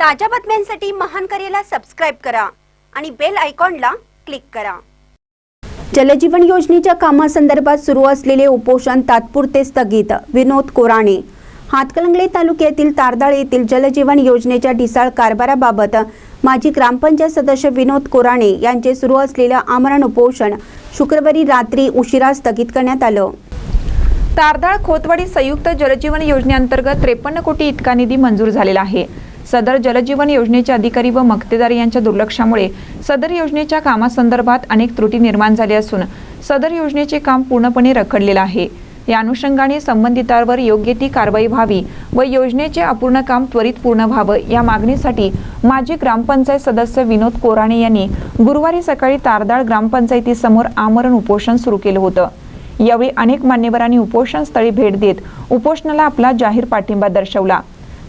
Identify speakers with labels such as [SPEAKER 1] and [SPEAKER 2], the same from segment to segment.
[SPEAKER 1] ताज्या बातम्यांसाठी महान करेला सबस्क्राईब करा आणि बेल आयकॉनला क्लिक करा. जलजीवन योजनेच्या कामासंदर्भात सुरू असलेले उपोषण तात्पुरते स्थगित. विनोद कोराणे. हातकलंगले तालुक्यातील तारदाळ येथील जलजीवन योजनेच्या ढिसाळ कारभाराबाबत माजी ग्रामपंचायत सदस्य विनोद कोराणे यांचे सुरू असलेलं आमरण उपोषण शुक्रवारी रात्री उशिरा स्थगित करण्यात आलं.
[SPEAKER 2] तारदाळ खोतवाडी संयुक्त जलजीवन योजनेअंतर्गत त्रेपन्न कोटी इतका निधी मंजूर झालेला आहे. सदर जलजीवन योजनेचे अधिकारी व मक्तेदार यांच्या दुर्लक्षामुळे सदर योजनेच्या कामासंदर्भात अनेक त्रुटी निर्माण झाल्या असून सदर योजनेचे काम पूर्णपणे रखडलेलं आहे. या अनुषंगाने संबंधितांवर योग्य ती कारवाई व्हावी व योजनेचे अपूर्ण काम त्वरित पूर्ण व्हावं या मागणीसाठी माजी ग्रामपंचायत सदस्य विनोद कोराणे यांनी गुरुवारी सकाळी तारदाळ ग्रामपंचायतीसमोर आमरण उपोषण सुरू केलं होतं. यावेळी अनेक मान्यवरांनी उपोषण स्थळी भेट देत उपोषणाला आपला जाहीर पाठिंबा दर्शवला.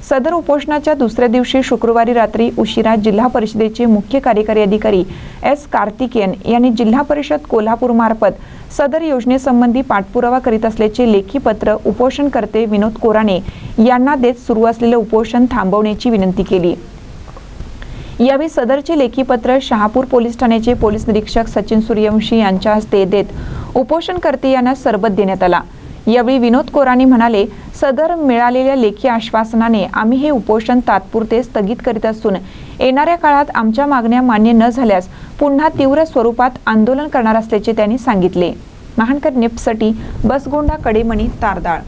[SPEAKER 2] सदर उपोषणाच्या दुसऱ्या दिवशी शुक्रवारी रात्री उशिरा जिल्हा परिषदेचे मुख्य कार्यकारी अधिकारी एस कार्तिकेयन यांनी जिल्हा परिषद कोल्हापूर मार्फत सदर योजनेसंबंधी पाठपुरावा करीत असल्याचे लेखी पत्र उपोषणकर्ते विनोद कोराणे यांना देत सुरू असलेले उपोषण थांबवण्याची विनंती केली. यावेळी सदरचे लेखी पत्र शहापूर पोलीस ठाण्याचे पोलीस निरीक्षक सचिन सूर्यवंशी यांच्या हस्ते देत उपोषणकर्ते यांना सरबत देण्यात आला. यावेळी विनोद कोराणी म्हणाले सदर मिळालेल्या लेखी आश्वासनाने आम्ही हे उपोषण तात्पुरते स्थगित करीत असून येणाऱ्या काळात आमच्या मागण्या मान्य न झाल्यास पुन्हा तीव्र स्वरूपात आंदोलन करणार असल्याचे त्यांनी सांगितले. महानकर निप्ससाठी बसगोंडा कडेमणी तारदाळ